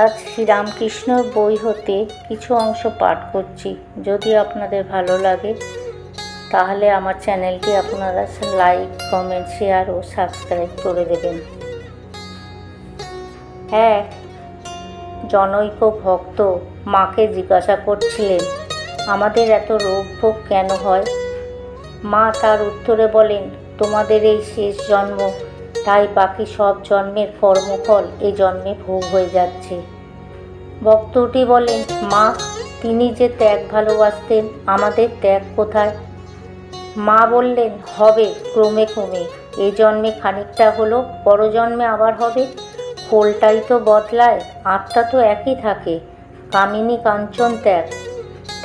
আজ শ্রীরামকৃষ্ণর বই হতে কিছু অংশ পাঠ করছি। যদি আপনাদের ভালো লাগে, তাহলে আমার চ্যানেলটি আপনারা লাইক, কমেন্ট, শেয়ার ও সাবস্ক্রাইব করে দেবেন। হ্যাঁ জনৈক ভক্ত মাকে জিজ্ঞাসা করছিলেন, আমাদের এত রোগ ভোগ কেন হয়? মা তার উত্তরে বলেন, তোমাদের এই শেষ জন্ম তাই বাকি সব জন্মের কর্মফল এই জন্মে ভোগ হয়ে যাচ্ছে। ভক্তটি বলেন, মা, তিনি যে ত্যাগ ভালোবাসতেন, আমাদের ত্যাগ কোথায়? মা বললেন, হবে, ক্রমে ক্রমে। এ জন্মে খানিকটা হলো, পর জন্মে আবার হবে। ফলটাই তো বদলায়, আত্মা তো একই থাকে। কামিনী কাঞ্চন ত্যাগ।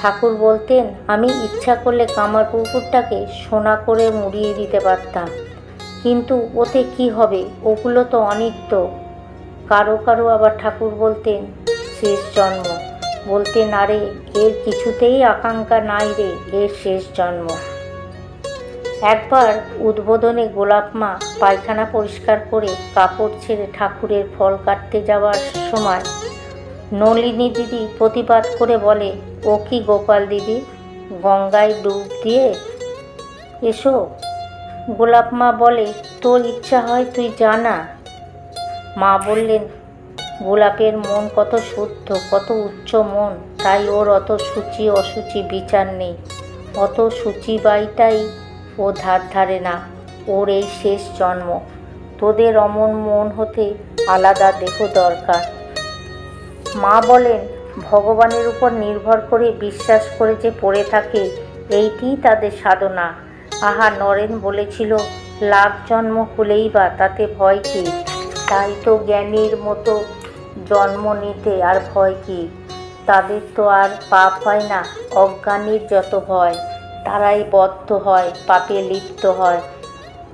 ঠাকুর বলতেন, আমি ইচ্ছা করলে কামার পুকুরটাকে সোনা করে মুড়িয়ে দিতে পারতাম। কিন্তু ওতে কি হবে? ওগুলো তো অনিত্য। কারও কারও আবার ঠাকুর বলতেন, শেষ জন্ম। বলতে, না রে, এর কিছুতেই আকাঙ্ক্ষা নাই রে, এর শেষ জন্ম। একবার উদ্বোধনে গোলাপ মা পায়খানা পরিষ্কার করে কাপড় ছেড়ে ঠাকুরের ফল কাটতে যাওয়ার সময় নলিনী দিদি প্রতিবাদ করে বলে, ও কি গোপাল দিদি? গঙ্গায় ডুব দিয়ে এসো। গোলাপ মা বলে, তোর ইচ্ছা হয় তুই জানা মা বললেন, গোলাপের মন কত শুদ্ধ, কত উচ্চ মন, তাই ওর অত সূচি অসুচি বিচার নেই। অত সূচি বাইটাই ও ধার ধারে না, ওর এই শেষ জন্ম। তোদের অমন মন হতে আলাদা দেহ দরকার। মা বলেন, ভগবানের উপর নির্ভর করে বিশ্বাস করে যে পড়ে থাকে, এইটিই তাদের সাধনা। আহা নরেন বলেছিল, লাভ জন্ম হলেই বা তাতে ভয় কি? তাই তো জ্ঞানীর মতো জন্ম নিতে আর ভয় কি? তাদের তো আর পাপ হয় না, অজ্ঞানীর যত ভয়। তারাই বদ্ধ হয়, পাপে লিপ্ত হয়।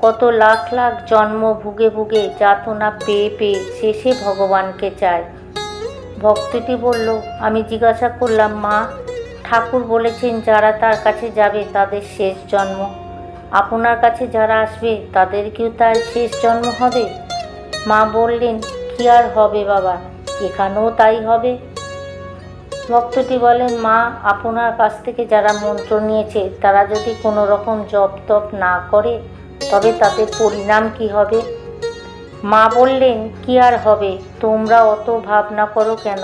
কত লাখ লাখ জন্ম ভুগে ভুগে যাতনা পেয়ে পেয়ে শেষে ভগবানকে চায়। ভক্তটি বলল, আমি জিজ্ঞাসা করলাম, মা, ঠাকুর বলেছেন যারা তার কাছে যাবে, তাদের শেষ জন্ম আপনার কাছে যারা আসবে তাদের কেউ তার শেষ জন্ম হবে? মা বললেন, কি আর হবে বাবা? এখানেও তাই হবে? ভক্তটি বলেন, মা, আপনার কাছ থেকে যারা মন্ত্র নিয়েছে, তারা যদি কোনো রকম জপ তপ না করে, তবে তাদের পরিণাম কি হবে? মা বললেন, কি আর হবে? তোমরা অত ভাবনা করো কেন?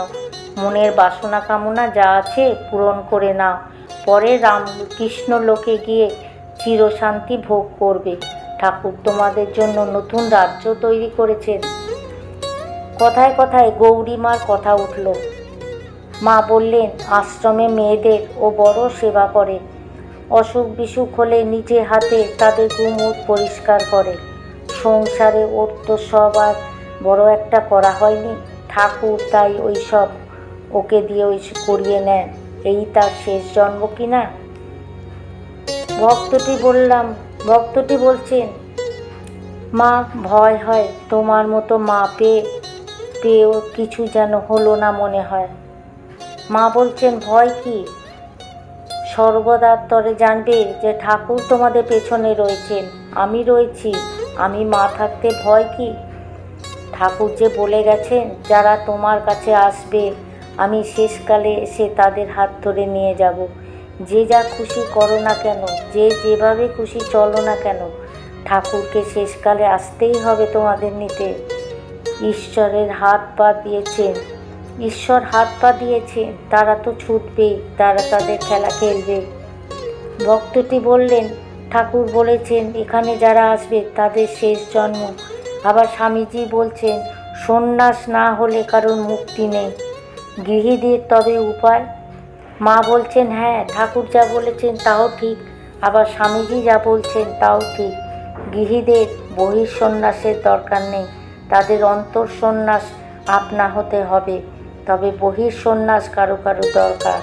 মনের বাসনা কামনা যা আছে, পূরণ করে নাও। পরে রামকৃষ্ণ লোকে গিয়ে চিরশান্তি ভোগ করবে। ঠাকুর তোমাদের জন্য নতুন রাজ্য তৈরি করেছেন। কথায় কথায় গৌরীমার কথা উঠল। মা বললেন, আশ্রমে মেয়েদের ও বড় সেবা করে। অসুখ বিসুখ হলে নিজে হাতে তাদের গুমুট পরিষ্কার করে। সংসারে ওর তো সব আর বড় একটা করা হয়নি। ঠাকুর তাই ওই সব ওকে দিয়ে ওই করিয়ে নেন। এই তার শেষ জন্ম কি না? ভক্তটি বললাম, ভক্তটি বলছেন, মা, ভয় হয়, তোমার মতো মা পেয়ে, পেয়েও কিছু যেন হলো না মনে হয়। মা বলছেন, ভয় কি? সর্বদার তরে জানবে যে ঠাকুর তোমাদের পেছনে রয়েছেন। আমি রয়েছি, আমি মা থাকতে ভয় কি? ঠাকুর যে বলে গেছেন, যারা তোমার কাছে আসবে, আমি শেষকালে এসে তাদের হাত ধরে নিয়ে যাব। যে যা খুশি করো না কেন, যে যেভাবে খুশি চলো না কেন, ঠাকুরকে শেষকালে আসতেই হবে তোমাদের নিতে। ঈশ্বরের হাত পা দিয়েছেন, ঈশ্বর হাত পা দিয়েছে তারা তো ছুটবেই তারা তাদের খেলা খেলবে। ভক্তটি বললেন, ঠাকুর বলেছেন, এখানে যারা আসবে তাদের শেষ জন্ম। আবার স্বামীজি বলছেন, সন্ন্যাস না হলে কারোর মুক্তি নেই। গৃহীদের তবে উপায় মা বলছেন হ্যাঁ ঠাকুর যা বলেছেন তাও ঠিক, আবার স্বামীজি যা বলছেন তাও ঠিক। গৃহীদের বহিঃসন্ন্যাসের দরকার নেই, তাদের অন্তর সন্ন্যাস আপনা হতে হবে। তবে বহিঃসন্ন্যাস কারও কারও দরকার।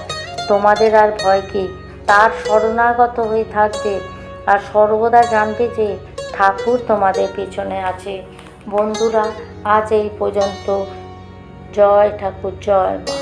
তোমাদের আর ভয় কি? তার শরণাগত হয়ে থাকবে, আর সর্বদা জানবে যে ঠাকুর তোমাদের পিছনে আছে। বন্ধুরা, আজ এই পর্যন্ত। জয় ঠাকুর, জয় মা।